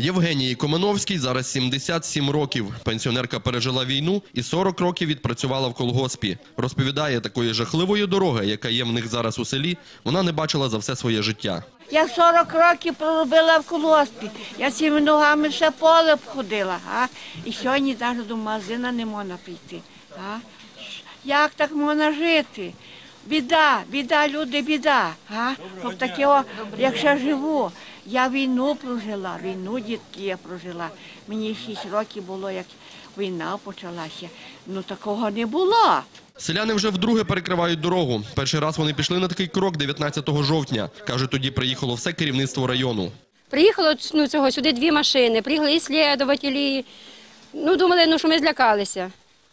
Євгенії Комановській зараз 77 років. Пенсіонерка пережила війну і 40 років відпрацювала в колгоспі. Розповідає, такої жахливої дороги, яка є в них зараз у селі, вона не бачила за все своє життя. Я 40 років проробила в колоспі. Я цими ногами ще поле обходила. А? І сьогодні навіть до магазина не можна прийти. А? Як так можна жити? Біда, біда, люди, біда. А? Щоб таке, о, як ще живу. Я війну прожила, війну дітки я прожила. Мені 6 років було, як війна почалася. Ну такого не було. Селяни вже вдруге перекривають дорогу. Перший раз вони пішли на такий крок 19 жовтня. Каже, тоді приїхало все керівництво району. Приїхало ну, цього сюди дві машини, приїхали і слідувателі. Ну, думали, ну, що ми злякалися.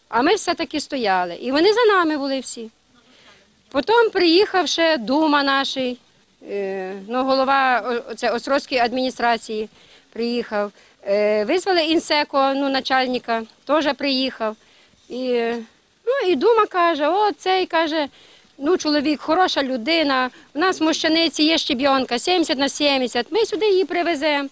А ми все-таки стояли. І вони за нами були всі. Потім приїхав ще Дума наш, е, ну, голова це, Острозької адміністрації приїхав. Е, визвали інсеко, ну, начальника, теж приїхав. І, ну, і Дума каже, о, цей каже, ну, чоловік, хороша людина, у нас в Мощаниці є щебйонка 70 на 70, ми сюди її привеземо.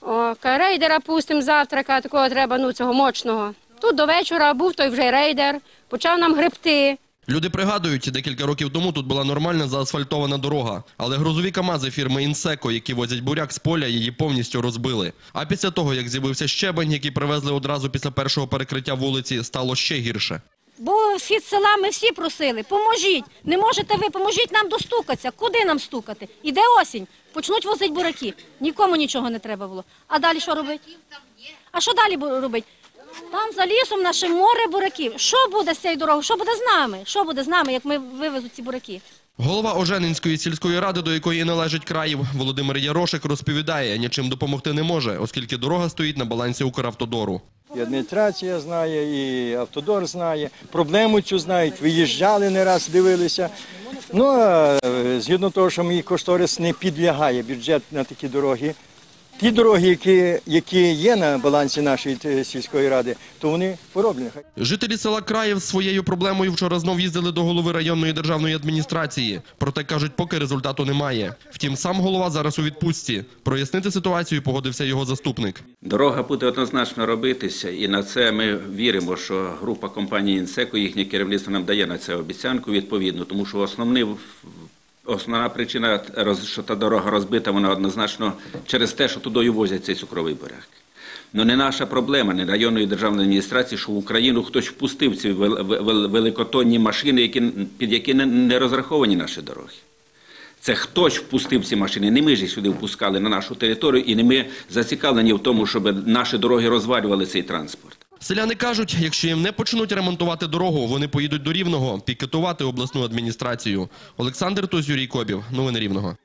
О, рейдера пустимо завтра, ка, такого треба, ну, цього мощного. Тут до вечора був той вже рейдер, почав нам гребти. Люди пригадують, декілька років тому тут була нормальна заасфальтована дорога. Але грузові камази фірми «Інсеко», які возять буряк з поля, її повністю розбили. А після того, як з'явився щебень, який привезли одразу після першого перекриття вулиці, стало ще гірше. Бо схід села ми всі просили, поможіть. Не можете ви, поможіть нам достукатися. Куди нам стукати? Іде осінь, почнуть возити бураки. Нікому нічого не треба було. А далі що робити? А що далі робити? Там за лісом наше море бураків. Що буде з цією дорогою? Що буде з нами? Що буде з нами, як ми вивезуть ці бураки? Голова Оженинської сільської ради, до якої належить країв, Володимир Ярошик розповідає, нічим допомогти не може, оскільки дорога стоїть на балансі Укравтодору. І адміністрація знає, і автодор знає, проблему цю знають, виїжджали не раз, дивилися. Ну, а е, згідно того, що мій кошторис не підлягає бюджет на такі дороги. Ті дороги, які, які є на балансі нашої е, сільської ради, то вони пороблені. Жителі села Країв своєю проблемою вчора знов їздили до голови районної державної адміністрації. Проте кажуть, поки результату немає. Втім, сам голова зараз у відпустці. Прояснити ситуацію погодився його заступник. Дорога буде однозначно робитися, і на це ми віримо, що група компанії «Інсеко», їхнє керівництво нам дає на це обіцянку відповідно, тому що основний, основна причина, що та дорога розбита, вона однозначно через те, що туди возять цей цукровий буряк. Ну не наша проблема, не районної державної адміністрації, що в Україну хтось впустив ці вел- вел- великотонні машини, які, під які не розраховані наші дороги. Це хтось впустив ці машини. Не ми ж їх сюди впускали на нашу територію, і не ми зацікавлені в тому, щоб наші дороги розвалювали цей транспорт. Селяни кажуть, якщо їм не почнуть ремонтувати дорогу, вони поїдуть до Рівного, пікетувати обласну адміністрацію. Олександр Тозюрій Кобів. Новини Рівного.